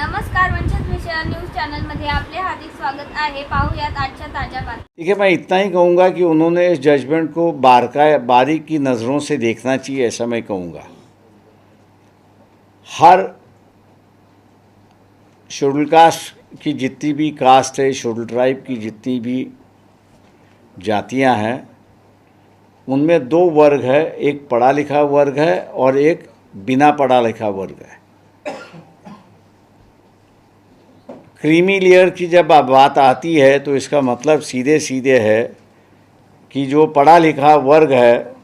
नमस्कार स्वागत ठीक है मैं इतना ही कहूँगा कि उन्होंने इस जजमेंट को बारका, बारीक की नज़रों से देखना चाहिए, ऐसा मैं कहूँगा। हर शेड्यूल कास्ट की जितनी भी कास्ट है, शेड्यूल ट्राइब की जितनी भी जातियाँ हैं, उनमें दो वर्ग है, एक पढ़ा लिखा वर्ग है और एक बिना पढ़ा लिखा वर्ग है। क्रीमी लेयर की जब बात आती है तो इसका मतलब सीधे सीधे है कि जो पढ़ा लिखा वर्ग है,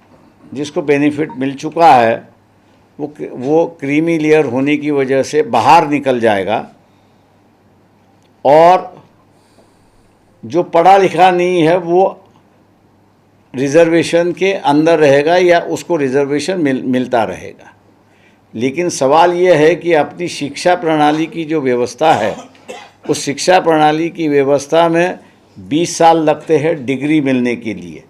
जिसको बेनिफिट मिल चुका है, वो वो क्रीमी लेयर होने की वजह से बाहर निकल जाएगा। और जो पढ़ा लिखा नहीं है, वो रिजर्वेशन के अंदर रहेगा या उसको रिजर्वेशन मिल, मिलता रहेगा। लेकिन सवाल ये है कि अपनी शिक्षा प्रणाली की जो व्यवस्था है उस शिक्षा प्रणाली की व्यवस्था में 20 साल लगते हैं डिग्री मिलने के लिए।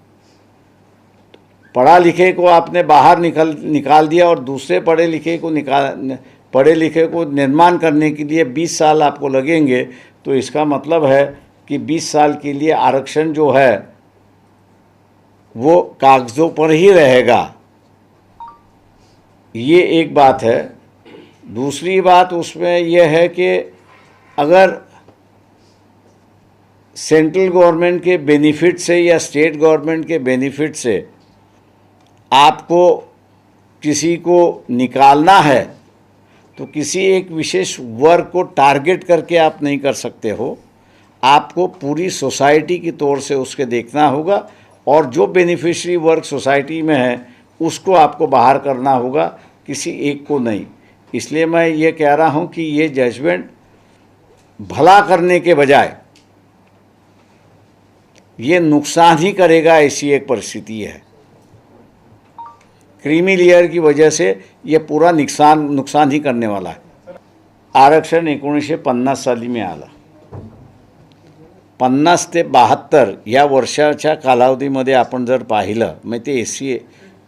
पढ़ा लिखे को आपने बाहर निकल, निकाल दिया और दूसरे पढ़े लिखे को निकाल पढ़े लिखे को निर्माण करने के लिए 20 साल आपको लगेंगे तो इसका मतलब है कि 20 साल के लिए आरक्षण जो है, वो कागज़ों पर ही रहेगा। ये एक बात है। दूसरी बात उसमें यह है कि अगर सेंट्रल गवर्नमेंट के बेनिफिट से या स्टेट गवर्नमेंट के बेनिफिट से आपको किसी को निकालना है तो किसी एक विशेष वर्ग को टारगेट करके आप नहीं कर सकते हो। आपको पूरी सोसाइटी की तौर से उसके देखना होगा और जो बेनिफिशरी वर्ग सोसाइटी में है, उसको आपको बाहर करना होगा, किसी एक को नहीं। इसलिए मैं ये कह रहा हूँ कि ये जजमेंट भला करने के बजाय ये नुकसान ही करेगा ऐसी एक परिस्थिती है। क्रीमी लेयर की वजह से ये पूरा नुकसान नुकसान ही करने वाला आहे आरक्षण एकोणीसशे पन्नास साली मिळालं पन्नास ते बहात्तर या वर्षाच्या कालावधीमध्ये आपण जर पाहिलं म्हणजे ते S C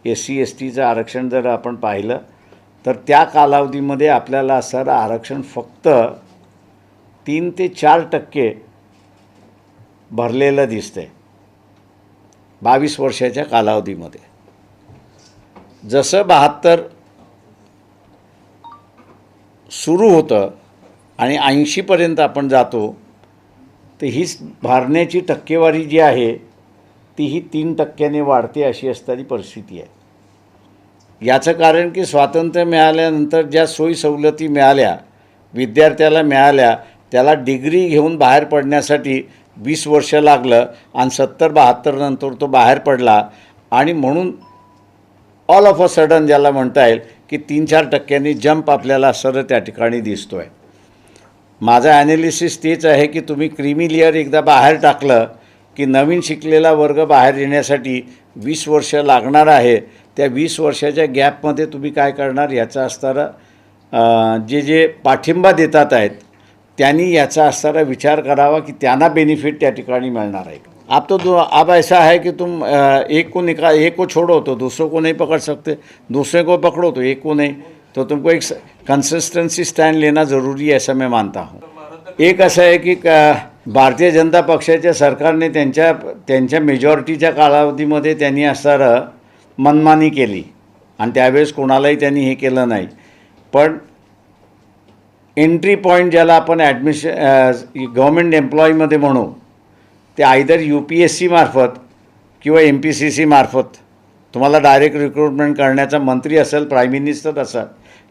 S C S टीचं आरक्षण जर आपण पाहिलं तर त्या कालावधीमध्ये आपल्याला असणारं आरक्षण फक्त तीन ते चार टक्के भरलेलं दिसतंय. बावीस वर्षाच्या कालावधीमध्ये. जसं बहात्तर सुरू होतं आणि ऐंशीपर्यंत आपण जातो तर हीच भारण्याची टक्केवारी जी आहे ती ही तीन टक्क्याने वाढते अशी असणारी परिस्थिती आहे. याचं कारण की स्वातंत्र्य मिळाल्यानंतर ज्या सोयी सवलती मिळाल्या विद्यार्थ्याला मिळाल्या त्याला डिग्री घेऊन बाहेर पडण्यासाठी वीस वर्ष लागलं आणि सत्तर बहात्तर नंतर तो बाहेर पडला. आणि म्हणून ऑल ऑफ अ सडन ज्याला म्हणता येईल की तीन चार टक्क्यांनी जंप आपल्याला सरळ त्या ठिकाणी दिसतो आहे माझं ॲनालिसिस तेच आहे की तुम्ही क्रीमी लेअर एकदा बाहेर टाकलं की नवीन शिकलेला वर्ग बाहेर येण्यासाठी वीस वर्ष लागणार आहे. त्या वीस वर्षाच्या गॅपमध्ये तुम्ही काय करणार याचा असणारा जे जे पाठिंबा देतात आहेत त्यांनी याचा असणारा विचार करावा की त्यांना बेनिफिट त्या ठिकाणी मिळणार आहे. अब तो दो अब ऐसा है कि तुम एक को निकाल एक को छोड़ो तो दूसरों को नहीं पकड़ सकते। दूसरे को पकड़ो तो एक को नहीं। तो तुमको एक कंसिस्टेंसी स्टैंड लेना ज़रूरी है ऐसा मैं मानता हूँ। एक असं आहे की क- भारतीय जनता पक्षाच्या सरकारने त्यांच्या त्यांच्या मेजॉरिटीच्या कालावधीमध्ये त्यांनी असणारं मनमानी केली. आणि त्यावेळेस कोणालाही त्यांनी हे केलं नाही. पण एंट्री पॉईंट ज्याला आपण ॲडमिशन गव्हर्मेंट एम्प्लॉईमध्ये म्हणू ते आयदर यू पी एस सीमार्फत किंवा एम पी सी सीमार्फत तुम्हाला डायरेक्ट रिक्रुटमेंट करण्याचा मंत्री असेल प्राईम मिनिस्टर असाल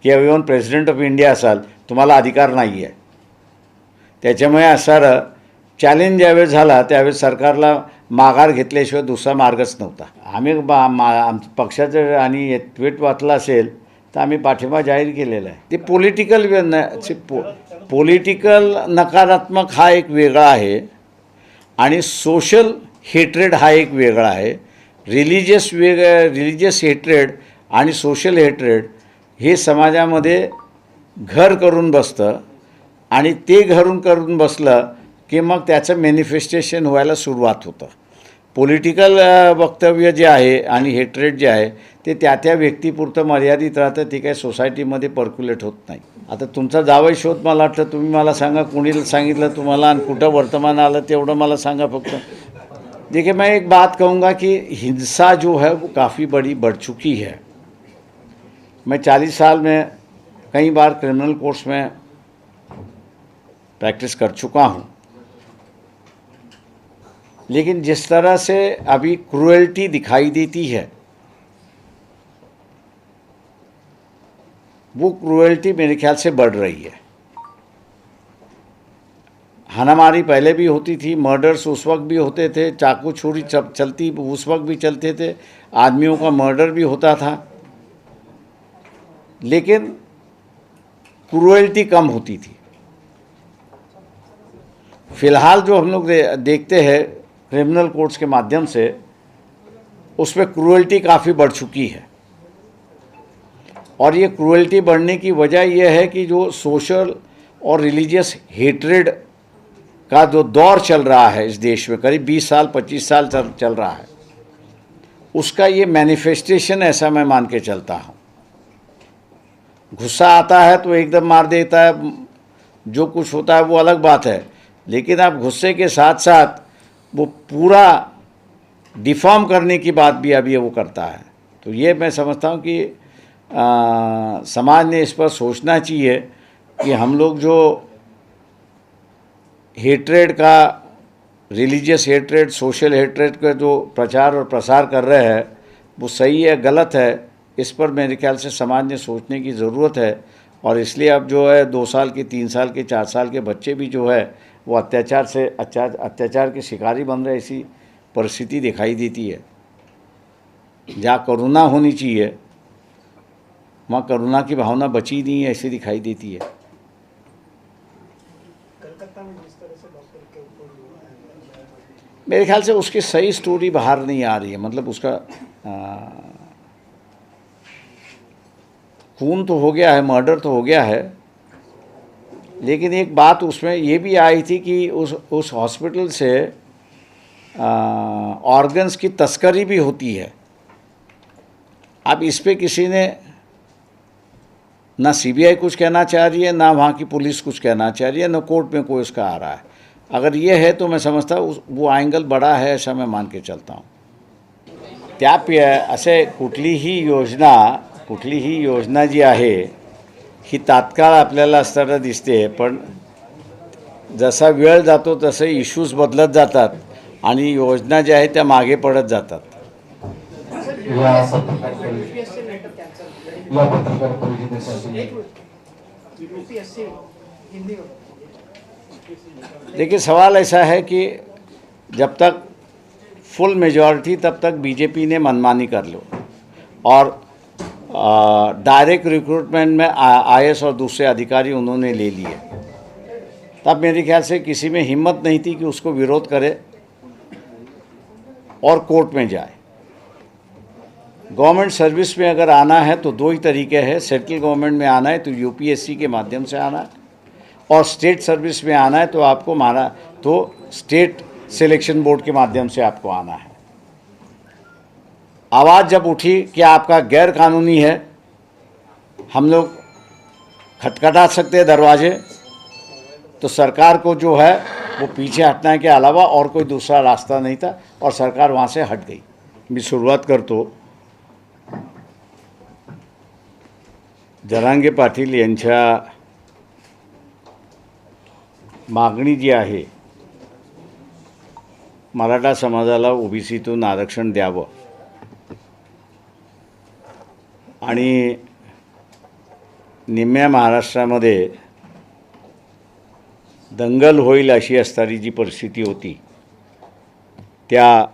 किंवा इवन प्रेसिडेंट ऑफ इंडिया असाल तुम्हाला अधिकार नाही आहे त्याच्यामुळे असणारं चॅलेंज ज्यावेळेस झाला त्यावेळेस सरकारला माघार घेतल्याशिवाय दुसरा मार्गच नव्हता. आम्ही बा मा आम पक्षाचं आणि ट्विट वाचलं असेल तर आम्ही पाठिंबा जाहीर केलेला आहे. ते पॉलिटिकल न पो पॉलिटिकल नकारात्मक हा एक वेगळा आहे आणि सोशल हेट्रेड हा एक वेगळा आहे. रिलिजियस वेग रिलिजियस हेट्रेड आणि सोशल हेट्रेड हे समाजामध्ये घर करून बसतं आणि ते घरून करून बसलं की मग त्याचं मॅनिफेस्टेशन व्हायला सुरुवात होतं. पॉलिटिकल वक्तव्य जे आहे आणि हेट्रेड जे आहे ते त्या त्या व्यक्तीपुरतं मर्यादित राहतं ते काही सोसायटीमध्ये पर्क्युलेट होत नाही. आता तुमचा जावई शोध मला वाटतं तुम्ही मला सांगा कुणी सांगितलं तुम्हाला आणि कुठं वर्तमान आलं तेवढं मला सांगा फक्त. देखिए मैं एक बात कहूँगा कि हिंसा जो है वो काफ़ी बड़ी बढ़ चुकी है. मैं चालीस साल में कई बार क्रिमिनल कोर्ट्स में प्रैक्टिस कर चुका हूँ। लेकिन जिस तरह से अभी क्रुएल्टी दिखाई देती है, वो क्रुएल्टी मेरे ख्याल से बढ़ रही है। हनामारी पहले भी होती थी, मर्डर्स उस वक्त भी होते थे, चाकू छुरी चलती, उस वक्त भी चलते थे, आदमियों का मर्डर भी होता था। लेकिन क्रुएल्टी कम होती थी। फ़िलहाल जो हम लोग देखते हैं क्रिमिनल कोर्ट्स के माध्यम से उसमें क्रुएल्टी काफ़ी बढ़ चुकी है। और ये क्रुएल्टी बढ़ने की वजह यह है कि जो सोशल और रिलीजियस हेट्रेड का जो दौर चल रहा है इस देश में, करीब 20 साल 25 साल चल चल रहा है, उसका ये मैनिफेस्टेशन ऐसा मैं मान के चलता हूँ। गुस्सा आता है तो एकदम मार देता है, जो कुछ होता है वो अलग बात है, लेकिन आप गुस्से के साथ साथ वो पूरा डिफॉर्म करने की बात भी अभी वो करता है। तो ये मैं समझता हूँ कि आ, समाज ने इस पर सोचना चाहिए कि हम लोग जो हेट्रेड का रिलीजियस हेट्रेड सोशल हेट्रेड का जो प्रचार और प्रसार कर रहे हैं वो सही है गलत है इस पर मेरे ख्याल से समाज ने सोचने की ज़रूरत है। और इसलिए अब जो है दो साल के तीन साल के चार साल के बच्चे भी जो है वो अत्याचार से अत्याचार अत्याचार के शिकारी बन रहे ऐसी परिस्थिति दिखाई देती है। जहाँ करुणा होनी चाहिए वहाँ करुणा की भावना बची नहीं है ऐसी दिखाई देती है। है मेरे ख्याल से उसकी सही स्टोरी बाहर नहीं आ रही है मतलब उसका खून तो हो गया है मर्डर तो हो गया है लेकिन एक बात उसमें ये भी आई थी कि उस उस हॉस्पिटल से ऑर्गन्स की तस्करी भी होती है। अब इस पर किसी ने ना सीबीआई कुछ कहना चाह रही है, ना वहाँ की पुलिस कुछ कहना चाह रही है, ना कोर्ट में कोई उसका आ रहा है। अगर ये है तो मैं समझता हूँ, उस- वो अँगल बड़ा है, ऐसा मैं मान के चलता हूँ। त्या असे कुठलीही योजना कुठलीही योजना जी आहे ही तात्काळ आपल्याला असताना दिसते पण जसा वेळ जातो तसे इश्यूज बदलत जातात आणि योजना ज्या आहेत त्या मागे पडत जातात. देखिए सवाल ऐसा है कि जब तक फुल मेजॉरिटी तब तक बीजेपी ने मनमानी कर लो और डायरेक्ट रिक्रूटमेंट में आई और दूसरे अधिकारी उन्होंने ले लिए। तब मेरे ख्याल से किसी में हिम्मत नहीं थी कि उसको विरोध करे और कोर्ट में जाए। गवर्नमेंट सर्विस में अगर आना है तो दो ही तरीके हैं, सेंट्रल गवर्नमेंट में आना है तो यूपीएससी के माध्यम से आना है और स्टेट सर्विस में आना है तो आपको माना तो स्टेट सिलेक्शन बोर्ड के माध्यम से आपको आना है। आवाज़ जब उठी कि आपका गैर कानूनी है, हम लोग खटखटा सकते हैं दरवाजे तो सरकार को जो है, वो पीछे हटने के अलावा और कोई दूसरा रास्ता नहीं था और सरकार वहाँ से हट गई। मी सुरुवात करतो। जरांगे पाटील मागणी जी आहे, मराठा समाजाला ओबीसीतून आरक्षण द्यावं. आणि निम्म्या महाराष्ट्रामध्ये दंगल होईल अशी असणारी जी परिस्थिती होती त्या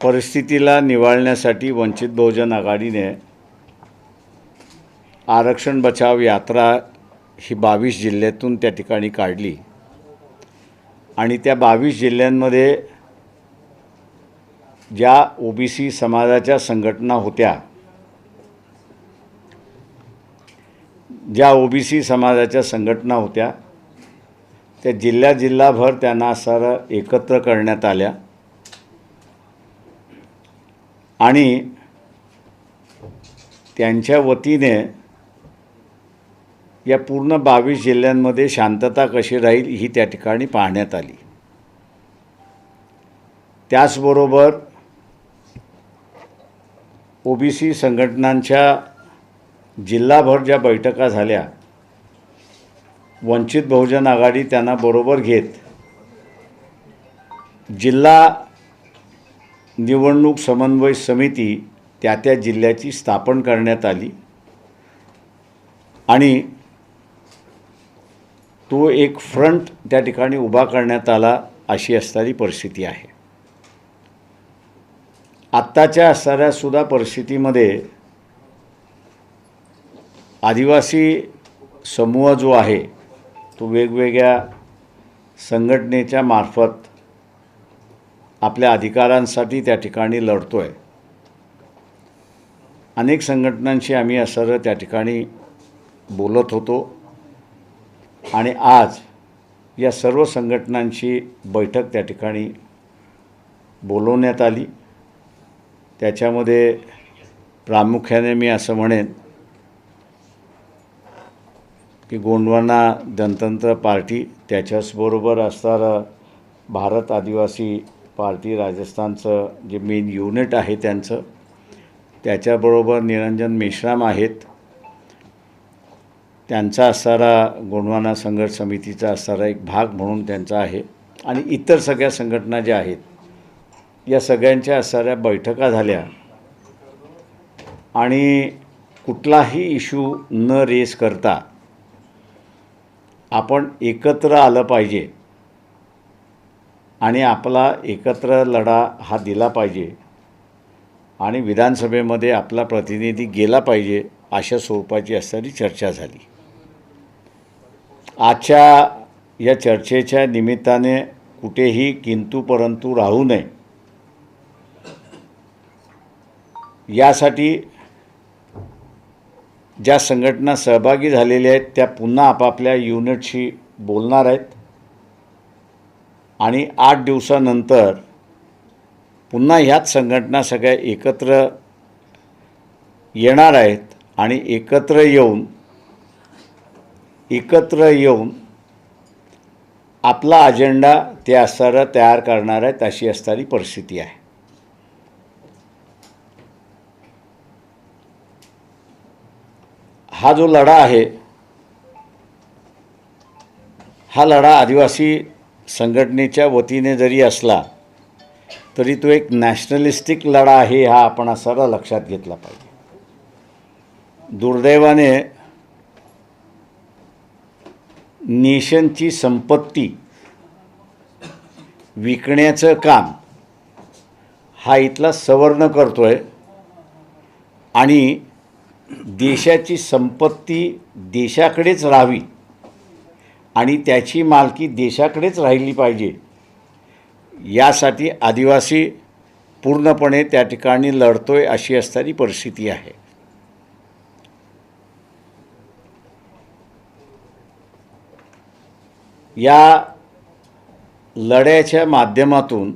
परिस्थितीला निवाळण्यासाठी वंचित बहुजन आघाडीने आरक्षण बचाव यात्रा ही बावीस जिल्ह्यातून त्या ठिकाणी काढली. आणि त्या बावीस जिल्ह्यांमध्ये ज्या ओबीसी समाजाच्या संघटना होत्या ज्या ओबीसी समाजाच्या संघटना होत्या त्या जिल्ह्या जिल्हाभर त्यांना सर एकत्र करण्यात आल्या. आणि त्यांच्या वतीने या पूर्ण बावीस जिल्ह्यांमध्ये शांतता कशी राहील ही त्या ठिकाणी पाहण्यात आली. त्याचबरोबर ओ बी सी संघटनांच्या जिल्हाभर ज्या बैठका झाल्या वंचित बहुजन आघाडी त्यांना बरोबर घेत जिल्हा निवडणूक समन्वय समिती त्या त्या जिल्ह्याची स्थापन करण्यात आली. आणि तो एक फ्रंट त्या ठिकाणी उभा करण्यात आला अशी असणारी परिस्थिती आहे. आत्ताच्या असणाऱ्यासुद्धा परिस्थितीमध्ये आदिवासी समूह जो आहे तो वेगवेगळ्या संघटनेच्या मार्फत आपल्या अधिकारांसाठी त्या ठिकाणी लढतो आहे अनेक संघटनांशी आम्ही असं त्या ठिकाणी बोलत होतो आणि आज या सर्व संघटनांची बैठक त्या ठिकाणी बोलवण्यात आली. त्याच्यामध्ये प्रामुख्याने मी असं म्हणेन की गोंडवाना जनतंत्र पार्टी त्याच्याचबरोबर असणारं भारत आदिवासी पार्टी राजस्थानचं जे मेन युनिट आहे त्यांचं त्याच्याबरोबर निरंजन मेश्राम आहेत. त्यांचा असणारा गोंडवाना संघर्ष समितीचा असणारा एक भाग म्हणून त्यांचा आहे. आणि इतर सगळ्या संघटना ज्या आहेत या सगळ्यांच्या साऱ्या बैठका झाल्या. आणि कुठलाही इश्यू न रेस करता आपण एकत्र आलं पाहिजे. आणि आपला एकत्र लढा हा दिला पाहिजे. आणि विधानसभेमध्ये आपला प्रतिनिधी गेला पाहिजे अशा स्वरूपाची असणारी चर्चा झाली. आजच्या या चर्चेच्या निमित्ताने कुठेही किंतु परंतु राहू नये. यासाठी ज्या संघटना सहभागी झालेल्या आहेत त्या पुन्हा आपापल्या युनिटशी बोलणार आहेत. आणि आठ दिवसानंतर पुन्हा ह्याच संघटना सगळ्या एकत्र येणार आहेत आणि एकत्र येऊन एकत्र येऊन आपला अजेंडा ते असणारं तयार करणार आहेत अशी असणारी परिस्थिती आहे. हा जो लढा आहे हा लढा आदिवासी संघटनेच्या वतीने जरी असला तरी तो एक नॅशनलिस्टिक लढा आहे हा आपण सर्व लक्षात घेतला पाहिजे. दुर्दैवाने नेशनची संपत्ती विकण्याचं काम हा इथला सवर्ण करतो आहे आणि देशाची संपत्ती देशाकडेच राहावी आणि त्याची मालकी देशाकडेच राहिली पाहिजे यासाठी आदिवासी पूर्णपणे त्या ठिकाणी लढतो आहे अशी असणारी परिस्थिती आहे. या लढ्याच्या माध्यमातून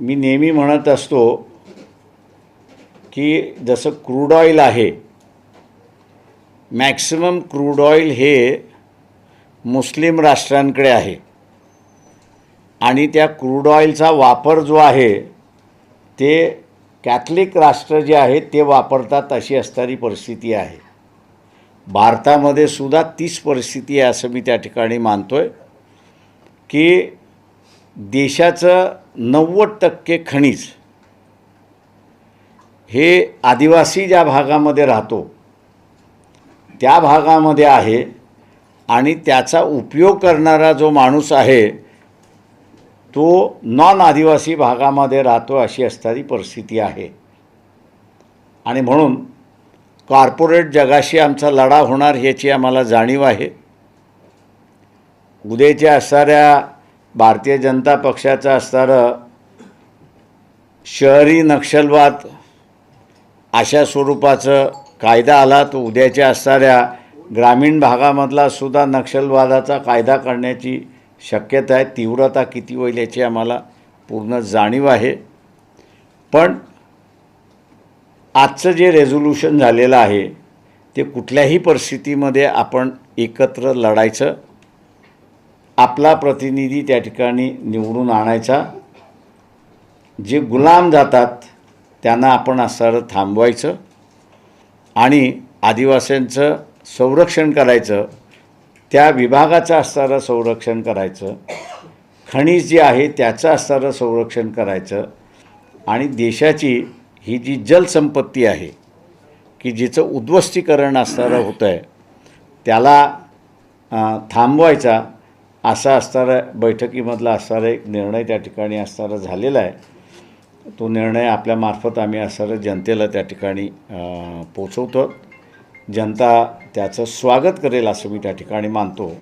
मी नेहमी म्हणत असतो की जसं क्रूड ऑइल आहे मॅक्सिमम क्रूड ऑइल हे मुस्लिम राष्ट्रांकडे आहे. आणि त्या क्रूड ऑइलचा वापर जो आहे ते कॅथलिक राष्ट्र जे आहेत ते वापरतात अशी असणारी परिस्थिती आहे. भारतामध्ये सुद्धा तीच परिस्थिती आहे असं मी त्या ठिकाणी मानतो आहे की देशाचं नव्वद टक्के खनिज हे आदिवासी ज्या भागामध्ये राहतो त्या भागामध्ये आहे आणि त्याचा उपयोग करणारा जो माणूस आहे तो नॉन आदिवासी भागामध्ये राहतो अशी असणारी परिस्थिती आहे. आणि म्हणून कॉर्पोरेट जगाशी आमचा लढा होणार ह्याची आम्हाला जाणीव आहे. उद्याच्या असणाऱ्या भारतीय जनता पक्षाचं असणारं शहरी नक्षलवाद अशा स्वरूपाचं कायदा आला तो उद्याच्या असणाऱ्या ग्रामीण भागामधला सुद्धा नक्षलवादाचा कायदा करण्याची शक्यता आहे. तीव्रता किती होईल याची आम्हाला पूर्ण जाणीव आहे. पण आजचं जे रेझोल्युशन झालेलं आहे ते कुठल्याही परिस्थितीमध्ये आपण एकत्र लढायचं आपला प्रतिनिधी त्या ठिकाणी निवडून आणायचा. जे गुलाम जातात त्यांना आपण असणारं थांबवायचं आणि आदिवासींचं संरक्षण करायचं त्या विभागाचं असणारं संरक्षण करायचं खनिज जे आहे त्याचं असणारं संरक्षण करायचं आणि देशाची ही जी जलसंपत्ती आहे की जिचं उद्ध्वस्तीकरण असणारं होतं आहे त्याला थांबवायचा. असा असणारा बैठकीमधला असणारा एक निर्णय त्या ठिकाणी असणारा झालेला आहे. तो निर्णय आपल्यामार्फत आम्ही असणारं जनतेला त्या ठिकाणी पोचवतो. जनता त्याचं स्वागत करेल असं मी त्या ठिकाणी मानतो.